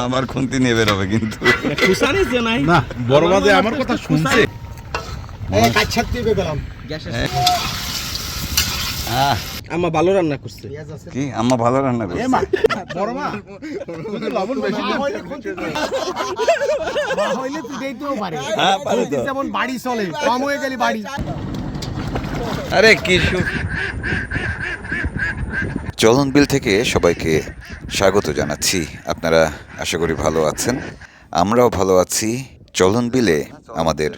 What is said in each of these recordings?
আমার খুন্তি নিয়ে বেরোবে কিন্তু। খুসানি যে নাই। না বড় আমার কথা শুনছে। কাজ ছাড়তে গেলাম আহ, আমা ভালো রান্না করছে। কি? আম্মা ভালো রান্না করছে? বড় মা লবণ বেশি মা দিও। হইলে খুঁটি মা হইলে তুই দিতেও পারে। হ্যাঁ, পারে তো। যেমন বাড়ি চলে কম হয়ে গেলে বাড়ি। আরে কি সুখ চলন বিল থেকে সবাইকে স্বাগত জানাচ্ছি। আপনারা আশা করি ভালো আছেন। আমরাও ভালো আছি। চলন বিলে আমাদের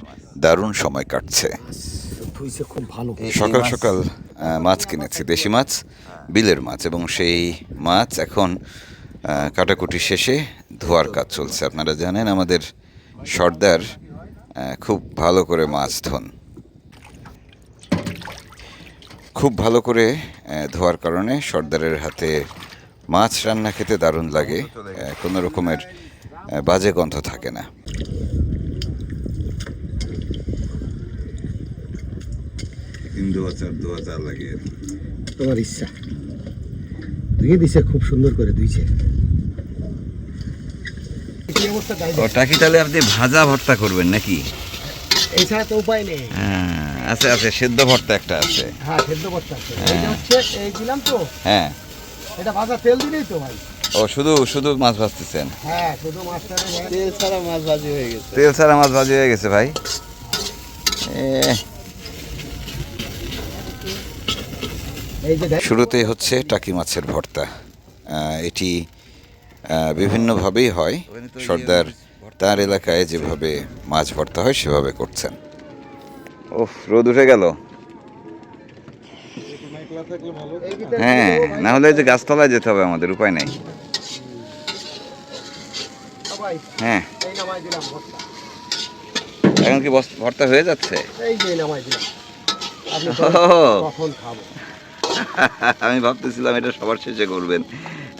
দারুণ সময় কাটছে। সকাল সকাল মাছ কিনেছি, দেশি মাছ, বিলের মাছ এবং সেই মাছ এখন কাটাকুটি শেষে ধোয়ার কাজ চলছে। আপনারা জানেন আমাদের সর্দার খুব ভালো করে মাছ ধন। খুব ভালো করে ধোয়ার কারণে সর্দারের হাতে মাছ রান্না খেতে দারুণ লাগে। কোনো রকমের বাজে গন্ধ থাকে না। তিন লাগে। তোমার ইচ্ছা। ধুয়ে দিছে খুব সুন্দর করে ধুইছে। অবস্থা টাকি তাহলে আপনি ভাজা ভর্তা করবেন নাকি? এছাড়া তো উপায় নেই। হ্যাঁ আছে আছে সেদ্ধ ভর্তা একটা আছে। হ্যাঁ সেদ্ধ করতে আছে। এইটা হচ্ছে এই দিলাম তো। হ্যাঁ। এটা ভাজা তেল দিলেই তো ভাই। ও শুধু শুধু মাছ ভাজতেছেন? হ্যাঁ শুধু মাছটা তেল ছাড়া মাছ ভাজি হয়ে গেছে। তেল ছাড়া মাছ ভাজি হয়ে গেছে ভাই। এ, এই যে দেখ শুরুতে হচ্ছে টাকি মাছের ভর্তা। এটি আহ, বিভিন্নভাবেই হয়। সর্দার তার এলাকায় যেভাবে মাছ ভর্তা হয় সেভাবে করছেন। ও রোদ উঠে গেল। হ্যাঁ না হলে যে গাছতলায় যেতে হবে আমাদের উপায় নাই। হ্যাঁ। এখন কি ভর্তা হয়ে যাচ্ছে? আমি ভাবতেছিলাম এটা সবার শেষে করবেন।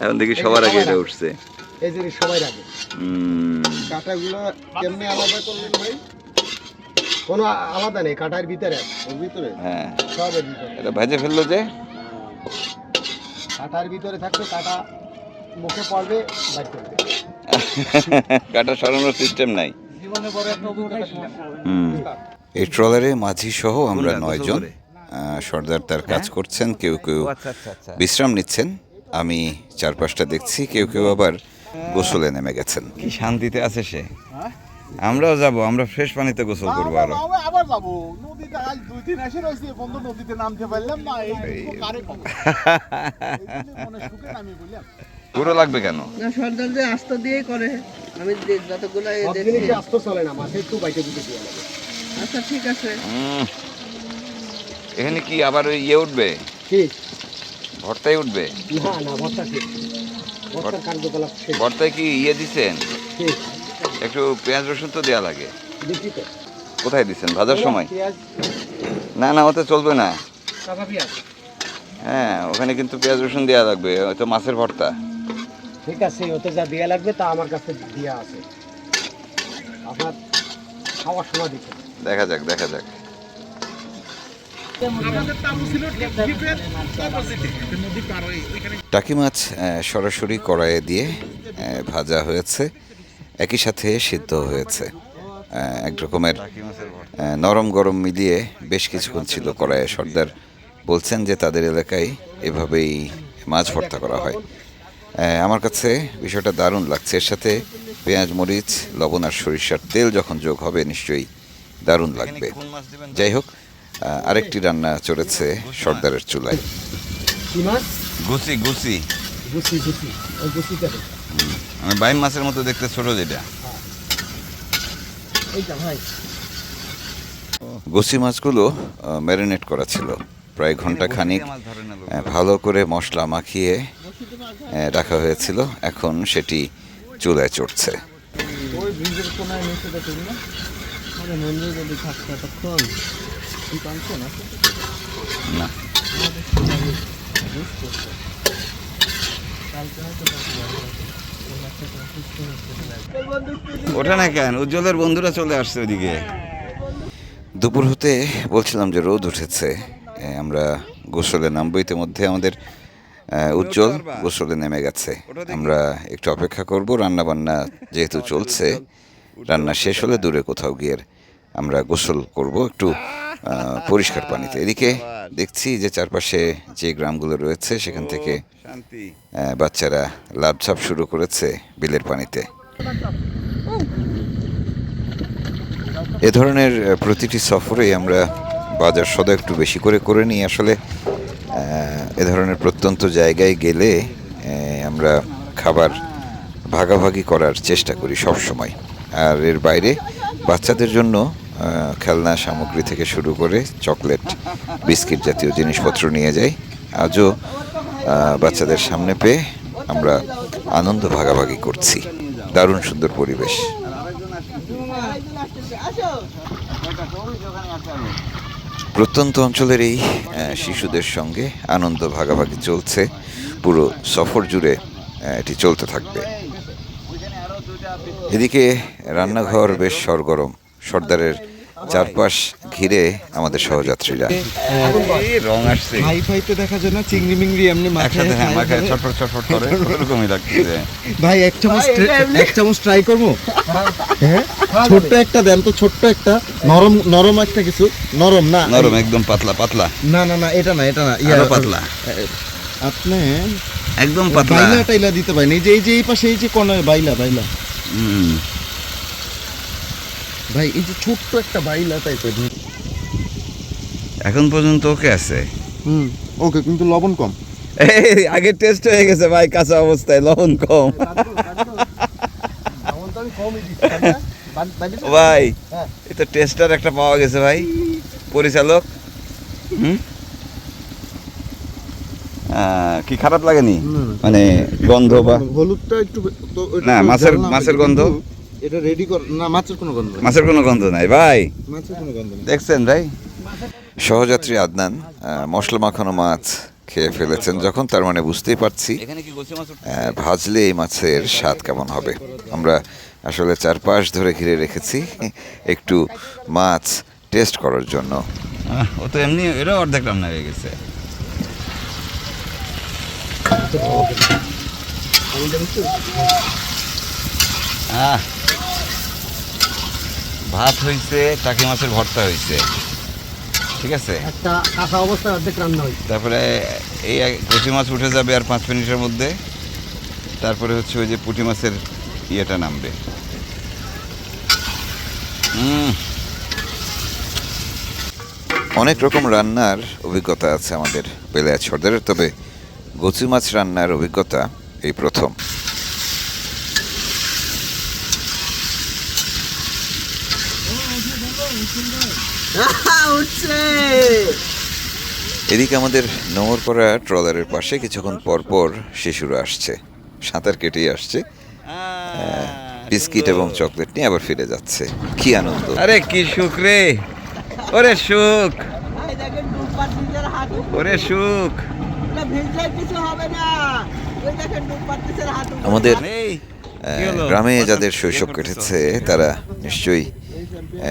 এখন দেখি সবার আগে এটা উঠছে। এই জিনিস সবাই রাখে। কাঁটাগুলো কেমনে আলাদা করলেন ভাই? কোনো আলাদা নেই কাঁটার ভিতরে ভিতরে। হ্যাঁ। সবের ভিতরে। এটা ভেজে ফেলল যে? কাঁটার ভিতরে কাঁটা মুখে পড়বে বাইর করবে কাটা সরানোর সিস্টেম নাই। জীবনে বড় একটা অভিজ্ঞতা এই ট্রলারে মাঝি সহ আমরা নয়জন সর্দার তার কাজ করছেন কেউ কেউ বিশ্রাম নিচ্ছেন। আমি চারপাশটা দেখছি কেউ কেউ আবার গোসলে নেমে গেছেন। কি শান্তিতে আছে সে? আমরাও যাব আমরা ফ্রেশ পানিতে গোসল করব আরও। আবার যাব। নদীতে আজ দুই দিন এসে রয়েছে বন্ধু নদীতে নামতে পারলাম না এই কারে মনে পুরো লাগবে কেন? না সর্দার যে আস্ত দিয়েই করে আমি যে- যতগুলো দেখছি। আস্ত চলে না মাঠে একটু বাইকে দিতে দিয়ে লাগে। আচ্ছা ঠিক আছে। এখানে কি আবার ওই ইয়ে উঠবে? ঠিক ভর্তায় উঠবে? না না ভর্তা ঠিক। ভর্তার কার্যকলাপ ভর্তায় কি ইয়ে দিছেন? ঠিক। একটু পেঁয়াজ রসুন তো দেওয়া লাগে। কোথায় দিচ্ছেন? ভাজার সময়? না না ওতে চলবে না। হ্যাঁ ওখানে কিন্তু পেঁয়াজ রসুন দেওয়া লাগবে হয়তো মাছের ভর্তা। ঠিক আছে ওতে যা দেওয়া লাগবে তা আমার কাছে দেওয়া আছে। আপনার খাওয়ার সময় দিতে দেখা যাক দেখা যাক। টাকি মাছ সরাসরি কড়াইয়ে দিয়ে ভাজা হয়েছে। একই সাথে সিদ্ধ হয়েছে। এক রকমের নরম গরম মিলিয়ে বেশ কিছুক্ষণ ছিল কড়াইয়ে সর্দার বলছেন যে তাদের এলাকায় এভাবেই মাছ ভর্তা করা হয়। আমার কাছে বিষয়টা দারুণ লাগছে। এর সাথে পেঁয়াজ মরিচ লবণ আর সরিষার তেল যখন যোগ হবে নিশ্চয়ই দারুণ লাগবে। যাই হোক আরেকটি রান্না চড়েছে সর্দারের চুলায়। কি মাছ? গুছি গুছি ওই গুছিটা দে। বাইম মাছের মতো দেখতে ছোট যেটা। এইটা ভাই। গুছি মাছগুলো ম্যারিনেট করা ছিল। প্রায় ঘণ্টা খানিক ভালো করে মশলা মাখিয়ে রাখা হয়েছিল। এখন সেটি চুলায় চড়ছে। না? পানছো না কেন? উজ্জ্বলের বন্ধুরা চলে আসছে ওইদিকে। দুপুর হতে বলছিলাম যে রোদ উঠেছে। আমরা গোসলে নামবো। ইতিমধ্যে আমাদের উজ্জ্বল গোসলে নেমে গেছে। আমরা একটু অপেক্ষা করব। রান্না বান্না যেহেতু চলছে, রান্না শেষ হলে দূরে কোথাও গিয়ে আমরা গোসল করব। একটু পরিষ্কার পানিতে। এদিকে দেখছি যে চারপাশে যে গ্রামগুলো রয়েছে সেখান থেকে বাচ্চারা লাভঝাপ শুরু করেছে বিলের পানিতে। এ ধরনের প্রতিটি সফরে আমরা বাজার সদা একটু বেশি করে করে নিই। আসলে এ ধরনের প্রত্যন্ত জায়গায় গেলে আমরা খাবার ভাগাভাগি করার চেষ্টা করি সব সময় আর এর বাইরে বাচ্চাদের জন্য খেলনা সামগ্রী থেকে শুরু করে চকলেট, বিস্কিট জাতীয় জিনিসপত্র নিয়ে যাই। আজও বাচ্চাদের সামনে পেয়ে আমরা আনন্দ ভাগাভাগি করছি। দারুণ সুন্দর পরিবেশ। প্রত্যন্ত অঞ্চলের এই শিশুদের সঙ্গে আনন্দ ভাগাভাগি চলছে। পুরো সফর জুড়ে এটি চলতে থাকবে। এদিকে রান্নাঘর বেশ সরগরম। সর্দারের চারপাশ ঘিরে আমাদের সহযাত্রীরা। এই রং আসছে। হাই ফাইতে দেখা যায় না চিংড়ি মিংড়ি এমনি মাথায় হ্যাঁ মাখায় ছটফট ছটফট করে ওরকমই লাগছে। ভাই এক চামচ এক চামচ ট্রাই করব? হ্যাঁ? ছোট্ট একটা দেন তো ছোট্ট একটা। নরম নরম একটা কিছু। নরম না? নরম একদম পাতলা পাতলা। না না না এটা না এটা না আরও পাতলা। আপনি একদম পাতলা। বাইলা টাইলা দিতে পারেন। এই যে এই যে এই পাশে এই যে কোনায় বাইলা বাইলা। হুম। ভাই এই যে ছোট্ট একটা বাইলা টাইপের এখন পর্যন্ত ওকে আছে? হুম ওকে কিন্তু লবণ কম। এই আগে টেস্ট হয়ে গেছে ভাই কাঁচা অবস্থায় লবণ কম। ভাই। এটা টেস্টার একটা পাওয়া গেছে ভাই। পরিচালক। হুম? কি খারাপ লাগেনি? মানে গন্ধ বা হলুদটা একটু না, মাছের- মাছের গন্ধ? এটা রেডি কর না মাছের কোনো গন্ধ মাছের কোনো গন্ধ নাই ভাই। মাছের কোনো গন্ধ নেই। দেখছেন ভাই? সহযাত্রী আদনান মশলা মাখানো মাছ খেয়ে ফেলেছেন যখন তার মানে বুঝতেই পারছি ভাজলে এই মাছের স্বাদ কেমন হবে? আমরা আসলে চারপাশ ধরে ঘিরে রেখেছি একটু মাছ টেস্ট করার জন্য। ও তো এমনি এরও অর্ধেক রান্না হয়ে গেছে। আহ, ভাত হইছে টাকি মাছের ভর্তা হইছে। ঠিক আছে? একটা কাঁচা অবস্থায় অর্ধেক রান্না হয়েছে তারপরে এই কচি মাছ উঠে যাবে আর পাঁচ মিনিটের মধ্যে। তারপরে হচ্ছে ওই যে পুঁটি মাছের ইয়েটা নামবে। হুম অনেক রকম রান্নার অভিজ্ঞতা আছে আমাদের বেলায়াত সর্দারের তবে গচু মাছ রান্নার অভিজ্ঞতা এই প্রথম। এদিকে আমাদের নোংর করা ট্রলারের পাশে কিছুক্ষণ পর পর শিশুরা আসছে। সাঁতার কেটেই আসছে। বিস্কিট এবং চকলেট নিয়ে আবার ফিরে যাচ্ছে। কি আনন্দ। আরে কি সুখ রে। ওরে সুখ। ওরে সুখ। আমাদের? গ্রামে যাদের শৈশব কেটেছে তারা নিশ্চয়ই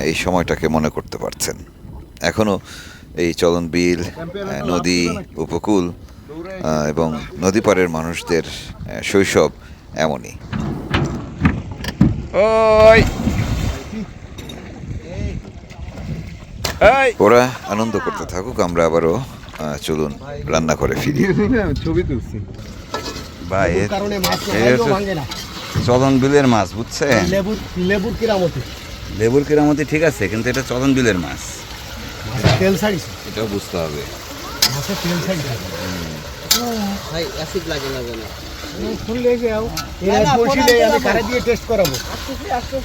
এই সময়টাকে মনে করতে পারছেন। এখনও এই চলন বিল নদী উপকূল এবং নদী পাড়ের মানুষদের শৈশব এমনই। ওরা আনন্দ করতে থাকুক আমরা আবারও চলুন রান্না করে ফিরি। ছবি তুলছি। এ- কারণে মাছ এই খাইলেও হচ্ছে ভাঙে না চলন বিলের মাছ বুঝছেন? লেবুর লেবুর কিরামতি। লেবুর কেরামতি ঠিক আছে কিন্তু এটা চলন বিলের মাছ। তেল এটাও বুঝতে হবে। মাছের তেল ছাড়িছে ভাই অ্যাসিড লাগে না কেন? খুললে যাও। এরা বসিলে আমি কারে দিয়ে টেস্ট করাবো।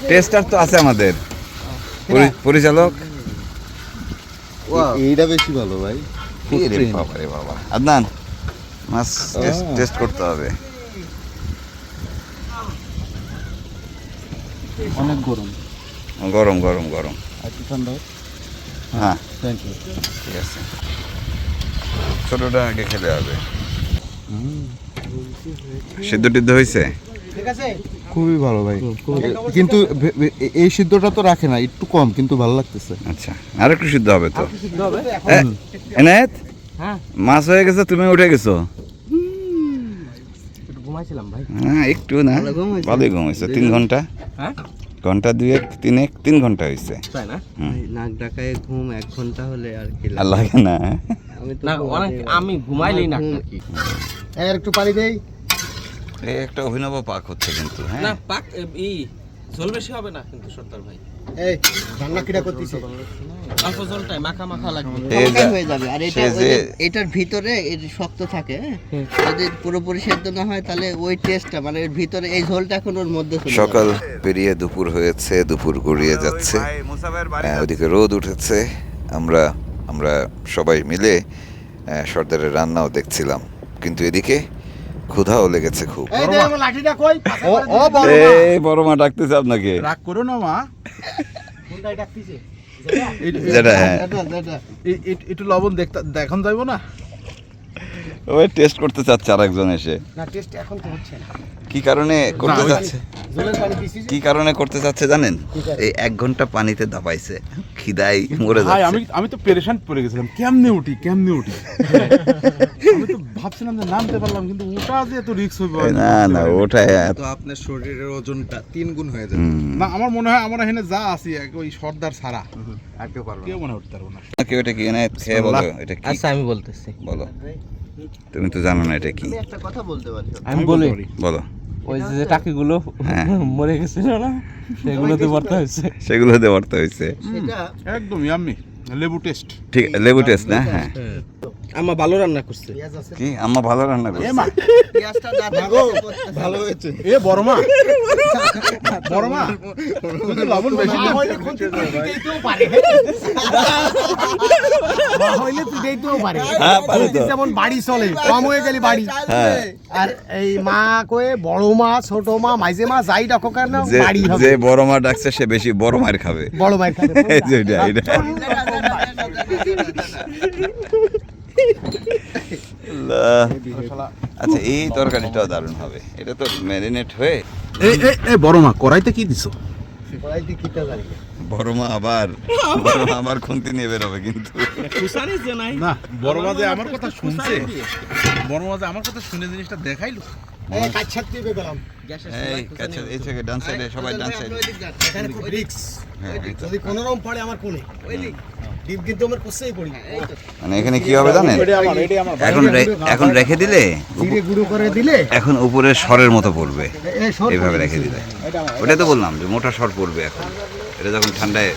টেস্টার তো আছে আমাদের। পরি- পরিচালক। এইটা বেশি ভালো ভাই। বাবা রে বাবা। আদনান মাছ টেস্ট করতে হবে। অনেক গরম। গরম গরম গরম। ঠান্ডা? হ্যাঁ। থ্যাংক ইউ ঠিক আছে। ছোটটা আগে খেলে হবে। সিদ্ধ টিদ্ধ হয়েছে খুবই ভালো ভাই। কিন্তু এই সিদ্ধটা তো রাখে না একটু কম কিন্তু ভালো লাগতেছে। আচ্ছা আর একটু সিদ্ধ হবে? তো এনায়েত? হ্যাঁ। মাছ হয়ে গেছে তুমি উঠে গেছো? ঘুমাইছিলাম ভাই? হ্যাঁ একটু না। ভালোই ঘুম হয়েছে তিন ঘণ্টা। হ্যাঁ? ঘণ্টা দুয়েক তিনেক তিন ঘণ্টা হয়েছে। তাই না? নাক ডাকায় ঘুম এক ঘণ্টা হলে আর কি লাগে? না আমি না অনেক আমি ঘুমাইলেই না আর একটু পানি দেই। এই একটা অভিনব পাক হচ্ছে কিন্তু হ্যাঁ? না পাক ই ঝোল বেশি হবে না কিন্তু সর্দার ভাই। এই রান্না কিটা করতেছে অল্প ঝোলটাই মাখা মাখা লাগবে। এই হয়ে যাবে। আর এটা সে ওই যে যে- এটার ভিতরে এর শক্ত থাকে? যদি পুরোপুরি সেদ্ধ না হয় তাহলে ওই টেস্টটা মানে এর ভিতরে এই ঝোলটা এখন ওর মধ্যে সকাল পেরিয়ে দুপুর হয়েছে দুপুর গড়িয়ে যাচ্ছে। ওদিকে রোদ উঠেছে। আমরা আমরা সবাই মিলে আহ, সর্দারের রান্নাও দেখছিলাম। কিন্তু এদিকে ক্ষুধাও লেগেছে খুব। এই বড় মা ডাকতেছে আপনাকে। রাগ করো না মা। যেটা হ্যাঁ। একটু লবণ দেখতে দেখান যাইবো না? ওই টেস্ট করতে চাচ্ছে আরেকজন এসে। না টেস্ট এখন তো হচ্ছে না। কি কারণে করতে চাচ্ছে? কি কারণে করতে চাচ্ছে জানেন? এই এক ঘণ্টা পানিতে দাপাইছে খিদাই মরে যাচ্ছে। আমি আমি তো পেরেশান পড়ে গেছিলাম কেমনে উঠি কেমনে উঠি? আমি তো ভাবছিলাম যে নামতে পারলাম কিন্তু ওটা যে এত রিস্ক আমি না না ওটা তো আপনার শরীরের ওজনটা তিন গুণ হয়ে যাবে। না আমার মনে হয় আমরা এখানে যা আছি ওই সর্দার ছাড়া। আর কেউ পারবে কেউ মনে উঠতে পারব না। কেউ এটা কি এনে খেয়ে বলো এটা কি? আচ্ছা আমি বলতেছি। বলো। তুমি তো জানো না এটা কি। আমি একটা কথা বলতে পারি। আমি বলি। বলো। ওই যে টাকিগুলো হ্যাঁ। মরে গেছিল না সেগুলোতে ভর্তা হয়েছে। সেগুলো ভর্তা হয়েছে। সেটা একদম ইয়াম্মি লেবু টেস্ট। ঠিক লেবু টেস্ট না? হ্যাঁ। আমার ভালো রান্না করছে কি আম্মা ভালো রান্না করছে। ভালো হয়েছে এ বড় মা বড় মা তুমি লবণ বেশি দাও। হইলে পারে হ্যাঁ পারে তো যেমন বাড়ি চলে কম হয়ে গেলে বাড়ি হ্যাঁ আর এই মা কয়ে বড় মা ছোট মা মাঝে মা যাই ডাকো কেন যে বাড়ি হবে যে বড় মা ডাকছে সে বেশি বড় মার খাবে বড় ভাই খাবে এই যে এটা এটা আল্লাহ। আচ্ছা এই তরকারিটাও দারুণ হবে। এটা তো ম্যারিনেট হয়ে এই এই এই বড় মা কড়াইতে কি দিছো? কড়াইতে কিটা জানি বড় মা আবার বড় মা আবার খুন্তি নিয়ে বেরোবে কিন্তু। না বড় মা যে আমার কথা শুনছে। বড় মা যে আমার কথা শুনে জিনিসটা দেখাইলো। এই কাজ দিবে গেলাম। এই কাছে এই থেকে ডান সাইডে সবাই ডান সাইডে। এখানে খুব রিক্স হ্যাঁ এই তো। যদি কোনো রকম পড়ে আমার কোলে ডিপ কিন্তু আমার কোসেই পড়ি। মানে এখানে কি হবে জানেন? এখন রে- এখন রেখে দিলে গুঁড়ো করে দিলে এখন উপরে স্বরের মতো পড়বে। এই এইভাবে রেখে দিলে। ওটাই তো বললাম যে মোটা স্বর পড়বে এখন। এটা যখন ঠান্ডায়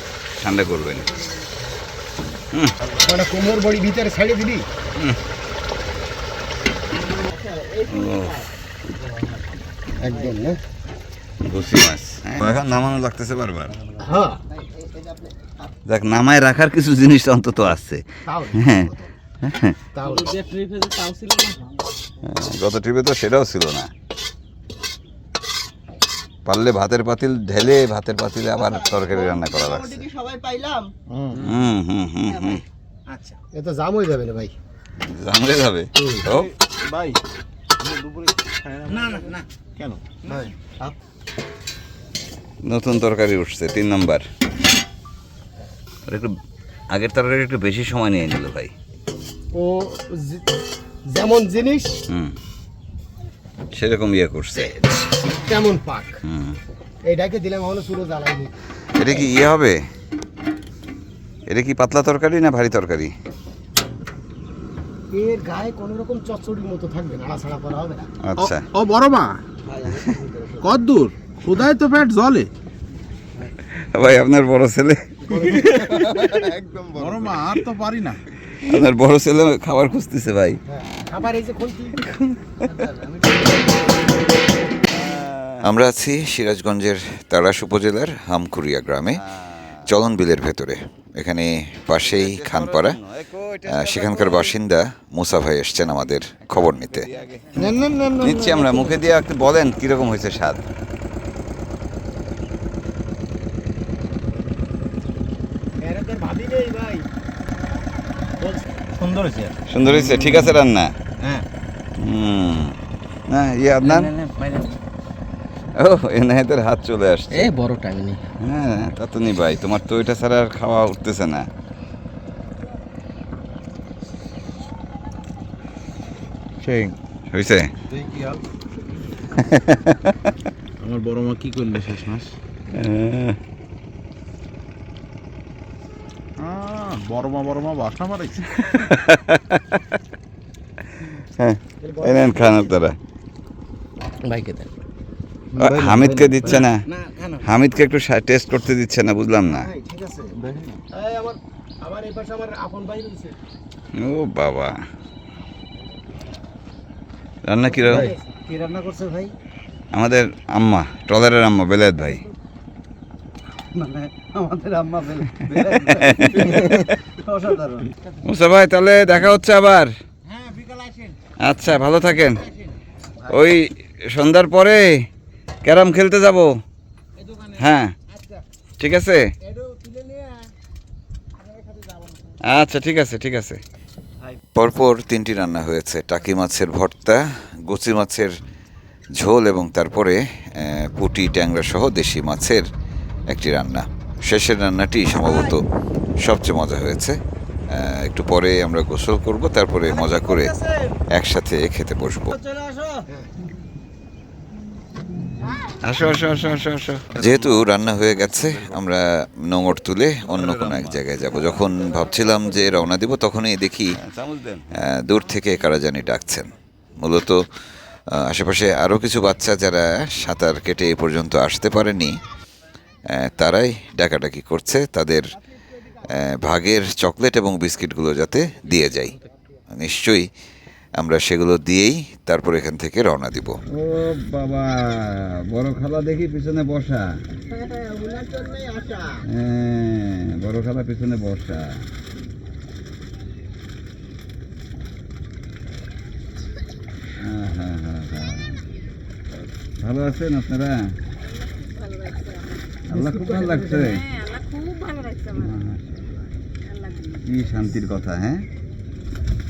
ঠান্ডা করবেন মানে কোমর বড়ি ভিতরে ছাড়িয়ে দিবি। একদম না? ঘুষি মাছ। এখন নামানো লাগতেছে বারবার। হ্যাঁ। দেখ নামায় রাখার কিছু জিনিস অন্তত আছে। হ্যাঁ। গত ট্রিপে তো সেটাও ছিল না। পারলে ভাতের পাতিল ঢেলে ভাতের পাতিলে আবার তরকারি রান্না করা লাগছে। সবাই পাইলাম? হুম। হুম হুম হুম এ তো জাম হয়ে যাবে না ভাই। জানলে যাবে। নতুন তরকারি উঠছে তিন নাম্বার। একটু আগের তরকারি একটু বেশি সময় নিয়ে নিল ভাই। ও যেমন জিনিস হুম। সেরকম ইয়ে করছে। তেমন পাক। হুম। এইটাকে দিলাম এখনও চুলো জ্বালাইনি এটা কি ইয়ে হবে? এটা কি পাতলা তরকারি না ভারী তরকারি? এর গায়ে কোনো রকম চচ্চড়ির মতো থাকবে নাড়াছাড়া করা হবে না। আচ্ছা। ও বড় মা। কত দূর খুদায় তো পেট জলে। ভাই আপনার বড় ছেলে। একদম বড় মা আর তো পারি না। আপনার বড় ছেলে খাবার খুঁজতেছে ভাই। হ্যাঁ আবার এই যে খুলতি আমরা আছি সিরাজগঞ্জের তারাস উপজেলার হামকুরিয়া গ্রামে। চলন বিলের ভেতরে। এখানে পাশেই খানপাড়া সেখানকার বাসিন্দা মুসা ভাই এসছেন আমাদের খবর নিতে। নিচ্ছি আমরা। মুখে দিয়ে একটু বলেন কীরকম হয়েছে স্বাদ। হয়েছে। সুন্দর হয়েছে। ঠিক আছে রান্না? হ্যাঁ। হুম। না ইয়ে আপনার? ও এনায়েতের হাত চলে আসছে। এ বড় টাইম হ্যাঁ তা তো নি ভাই তোমার তো ওইটা ছাড়া আর খাওয়া উঠতেছে না। সেই। হয়েছে আমার বড় মা কি করলে শেষ মাস? বড় মা বড় মা বাসা মারাইছে। এই নেন খান আপনারা। ভাইকে দেন। হামিদকে দিচ্ছে না। হামিদকে একটু টেস্ট করতে দিচ্ছে না বুঝলাম না। ভাই ঠিক আছে। এই আমার আমার এই পাশে আমার আপন ভাই রয়েছে। ও বাবা। রান্না কীরকম কি রান্না করছে ভাই? আমাদের আম্মা ট্রলারের আম্মা বেলায়েত ভাই। মানে মুসা ভাই তাহলে দেখা হচ্ছে আবার। আচ্ছা ভালো থাকেন। ওই সন্ধ্যার পরে ক্যারাম খেলতে যাব। হ্যাঁ। ঠিক আছে? আচ্ছা ঠিক আছে ঠিক আছে। পরপর তিনটি রান্না হয়েছে। টাকি মাছের ভর্তা গুচি মাছের ঝোল এবং তারপরে পুঁটি ট্যাংরা সহ দেশি মাছের একটি রান্না। শেষের রান্নাটি সম্ভবত সবচেয়ে মজা হয়েছে। একটু পরে আমরা গোসল করব তারপরে মজা করে একসাথে খেতে বসবো। চলে আসো আসো আসো আসো আসো। যেহেতু রান্না হয়ে গেছে আমরা নোঙর তুলে অন্য কোনো এক জায়গায় যাব। যখন ভাবছিলাম যে রওনা দিব তখনই দেখি আহ, দূর থেকে কারা জানি ডাকছেন। মূলত আশেপাশে আরও কিছু বাচ্চা যারা সাঁতার কেটে এ পর্যন্ত আসতে পারেনি তারাই ডাকাডাকি করছে। তাদের ভাগের চকলেট এবং বিস্কিটগুলো যাতে দিয়ে যাই। নিশ্চয়ই আমরা সেগুলো দিয়েই তারপর এখান থেকে রওনা দিব। ও বাবা বড় খালা দেখি পিছনে বসা। হ্যাঁ বড় খালা পিছনে বসা। আহা, আহা, আহা। ভালো আছেন আপনারা? আল্লাহ খুব ভালো লাগছে। হ্যাঁ আল্লাহ খুব ভালো লাগছে আমার। আল্লাহ কি শান্তির কথা হ্যাঁ?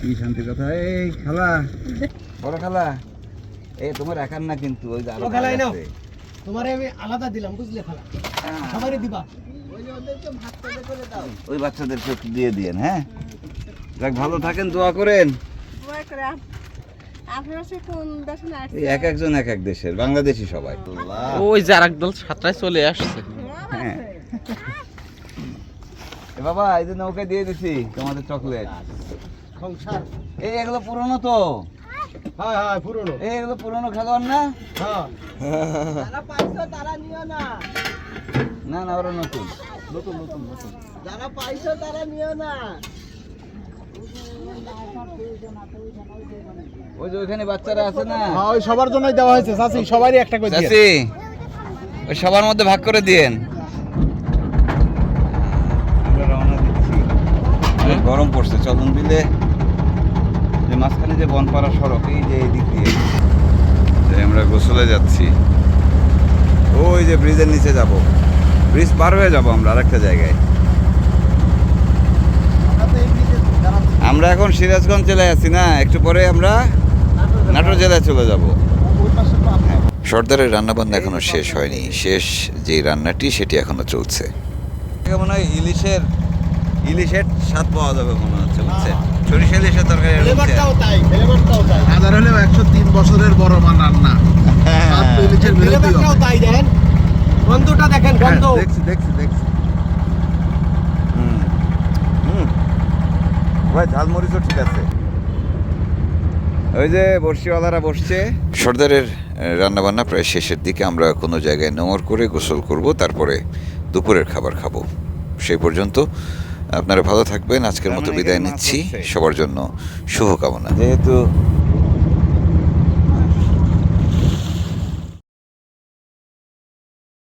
কি শান্তির কথা? এই খালা। বড় খালা এই তোমার একার না কিন্তু ওই যে নাও। তোমারে আমি আলাদা দিলাম বুঝলে খালা? সবারই দিবা। ওই বাচ্চাদেরকে দিয়ে দিয়েন হ্যাঁ? যাক ভালো থাকেন দোয়া করেন। দোয়া করে আপ- আপনারা সে কোন দেশে এই এক একজন এক এক দেশের বাংলাদেশি সবাই। ওই যে আর একদল সাতটায় চলে আসছে। হ্যাঁ। এ বাবা এই যে নৌকা দিয়ে দিছি তোমাদের চকলেট। সংসার। এই এগুলো পুরনো তো। হ্যাঁ হ্যাঁ পুরনো। এই এগুলো পুরনো খেলোয়াড় না? হ্যাঁ। না। না ওরা নতুন। যারা পাইছো তারা নিও না। ওই যে ওইখানে বাচ্চারা আছে না? হ্যাঁ ওই সবার জন্যই দেওয়া হয়েছে চাচি সবারই একটা করে চাচি ওই সবার মধ্যে ভাগ করে দিয়েন। রওনা দিচ্ছি। গরম পড়ছে চলন বিলে। মাঝখানে যে বনপাড়া সড়ক এই যে এই দিক দিয়ে। যে আমরা গোসলে যাচ্ছি। ওই যে ব্রিজের নিচে যাব। ব্রিজ পার হয়ে যাব আমরা আরেকটা জায়গায়। আমরা এখন সিরাজগঞ্জ জেলায় আছি না? একটু পরে আমরা নাটোর জেলায় চলে যাব। সর্দারের রান্নাবান্না এখনও শেষ হয়নি। শেষ যে রান্নাটি সেটি এখনও চলছে। মনে হয় ইলিশের ইলিশের স্বাদ পাওয়া যাবে মনে হচ্ছে বুঝছেন? সরিষা ইলিশের তরকারি এরকম ফ্লেভারটাও তাই ফ্লেভারটাও তাই। হাজার হলেও একশো তিন বছরের বড় মা রান্না। বিরোধী ফ্লেভারটাও তাই দেখেন গন্ধটা দেখেন গন্ধ। হ্যাঁ, দেখছি দেখছি দেখছি। হুম হুম। ভাই ঝালমরিচও ঠিক আছে। ওই যে বর্ষিওয়ালারা বসছে। সর্দারের রান্নাবান্না প্রায় শেষের দিকে। আমরা কোনো জায়গায় নোংর করে গোসল করব তারপরে দুপুরের খাবার খাব। সেই পর্যন্ত। আপনারা ভালো থাকবেন। আজকের মতো মানে বিদায় নিচ্ছি। সবার জন্য শুভকামনা। যেহেতু